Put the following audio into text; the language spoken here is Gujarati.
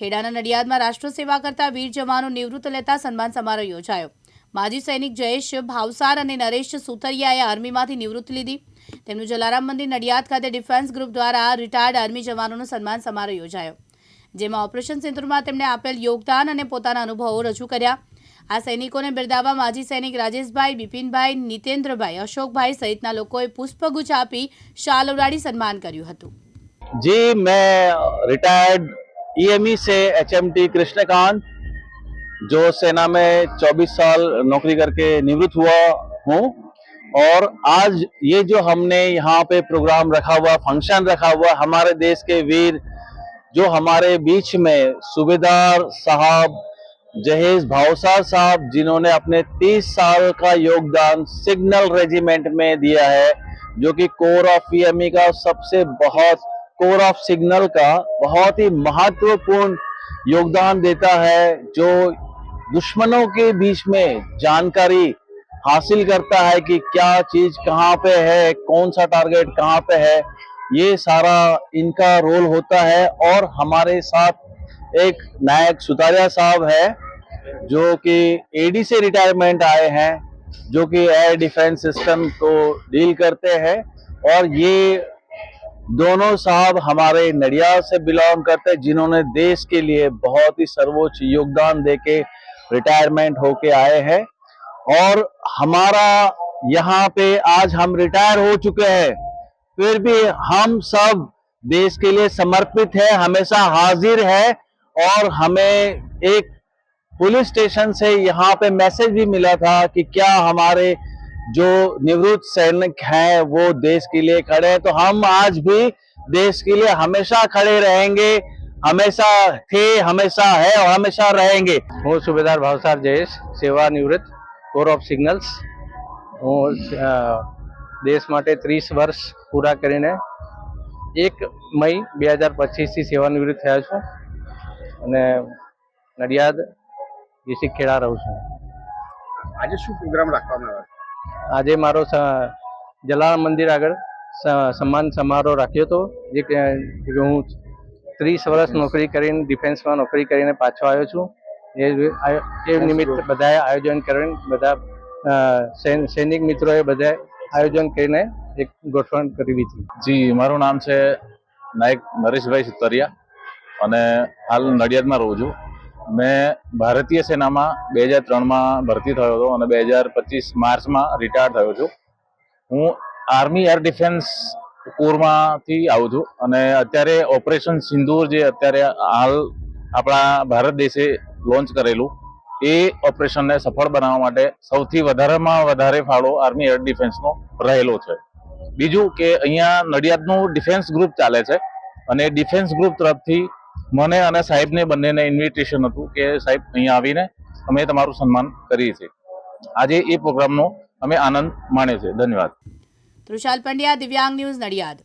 ખેડાના નડિયાદમાં રાષ્ટ્ર સેવા કરતા વીર જવાનો નિવૃત્ત લેતા સન્માન સમારોહ યોજાયો. માજી સૈનિક જયેશ ભાવસાર અને નરેશ સુતરિયાએ આર્મીમાંથી નિવૃત્તિ લીધી. તેમનું જલારામ મંદિર નડિયાદ ખાતે ડિફેન્સ ગ્રુપ દ્વારા રિટાયર્ડ આર્મી જવાનોનો સન્માન સમારોહ યોજાયો. જેમાં ઓપરેશન સેન્ટરમાં તેમણે આપેલ યોગદાન અને પોતાના અનુભવો રજૂ કર્યા. આ સૈનિકોને બિરદાવવા માજી સૈનિક રાજેશભાઈ, બિપિનભાઈ, નિતેન્દ્રભાઈ, અશોકભાઈ સહિતના લોકોએ પુષ્પગુચ્છ આપી શાલ ઓડાડી સન્માન કર્યું હતું. જી, મેં રિટાયર્ડ ईएमई से एचएमटी कृष्णकांत, जो सेना में 24 साल नौकरी करके निवृत्त हुआ हूँ। और आज ये जो हमने यहाँ पे प्रोग्राम रखा हुआ, फ़ंक्शन रखा हुआ, हमारे देश के वीर, जो हमारे बीच में सूबेदार साहब जहेज भावसार साहब, जिन्होंने अपने 30 साल का योगदान सिग्नल रेजिमेंट में दिया है, जो कि कोर ऑफ़ ईएमई का सबसे बहुत कोर ऑफ़ सिग्नल का बहुत ही महत्वपूर्ण योगदान देता है, जो दुश्मनों के बीच में जानकारी हासिल करता है कि क्या चीज़ कहाँ पे है, कौन सा टारगेट कहाँ पे है, ये सारा इनका रोल होता है। और हमारे साथ एक नायक सुतारिया साहब है, जो कि एडी से रिटायरमेंट आए हैं, जो कि एयर डिफेंस सिस्टम को डील करते हैं। और ये दोनों साहब हमारे नडियाद से बिलोंग करते, जिन्होंने देश के लिए बहुत ही सर्वोच्च योगदान देके रिटायरमेंट होके आए हैं। और हमारा यहाँ पे आज हम रिटायर हो चुके हैं। फिर भी हम सब देश के लिए समर्पित है, हमेशा हाजिर है और हमें एक पुलिस स्टेशन से यहाँ पे मैसेज भी मिला था कि क्या हमारे जो निवृत्त सैनिक हैं वो देश के लिए खड़े हैं तो हम आज भी देश के लिए हमेशा खड़े रहेंगे हमेशा थे हमेशा है और हमेशा रहेंगे હું સુબેદાર ભાવસાર જયેશ સેવા નિવૃત્ત કોર ઓફ સિગ્નલ્સ હું અ, દેશ માટે ત્રીસ વર્ષ પૂરા કરીને એક મઈ બે હજાર પચીસથી સેવાનિવૃત્ત થયો છું અને નડિયાદ ડિસ્ટ્રિક્ટ ખેડા રહું છું આજે શું પ્રોગ્રામ રાખવામાં આવ્યો આજે મારો જલારામ મંદિર આગળ સન્માન સમારોહ રાખ્યો હતો, જે હું ત્રીસ વર્ષ નોકરી કરીને, ડિફેન્સમાં નોકરી કરીને પાછો આવ્યો છું. એ એ નિમિત્ત બધાએ આયોજન કરીને, બધા સૈનિક મિત્રોએ બધાએ આયોજન કરીને એક ગોઠવણ કરી હતી. જી, મારું નામ છે નાયક નરેશભાઈ સુતરિયા અને હાલ નડિયાદમાં રહું છું. મેં ભારતીય સેનામાં બે હજાર ત્રણમાં ભરતી થયો હતો અને બે હજાર પચીસ માર્ચમાં રિટાયર થયો છું. હું આર્મી એર ડિફેન્સ કોરમાંથી આવું છું અને અત્યારે ઓપરેશન સિંદૂર જે અત્યારે હાલ આપણા ભારત દેશે લોન્ચ કરેલું, એ ઓપરેશનને સફળ બનાવવા માટે સૌથી વધારેમાં વધારે ફાળો આર્મી એર ડિફેન્સનો રહેલો છે. બીજું કે અહીંયા નડિયાદનું ડિફેન્સ ગ્રુપ ચાલે છે અને ડિફેન્સ ગ્રુપ તરફથી મને અને સાહેબને બંનેને ઇન્વિટેશન હતું કે સાહેબ, અહીંયા આવીને અમે તમારું સન્માન કરીએ છીએ. આજે એ પ્રોગ્રામનો અમે આનંદ માણ્યો છે ધન્યવાદ. તૃષાલ પંડ્યા, દિવ્યાંગ ન્યૂઝ નડિયાદ.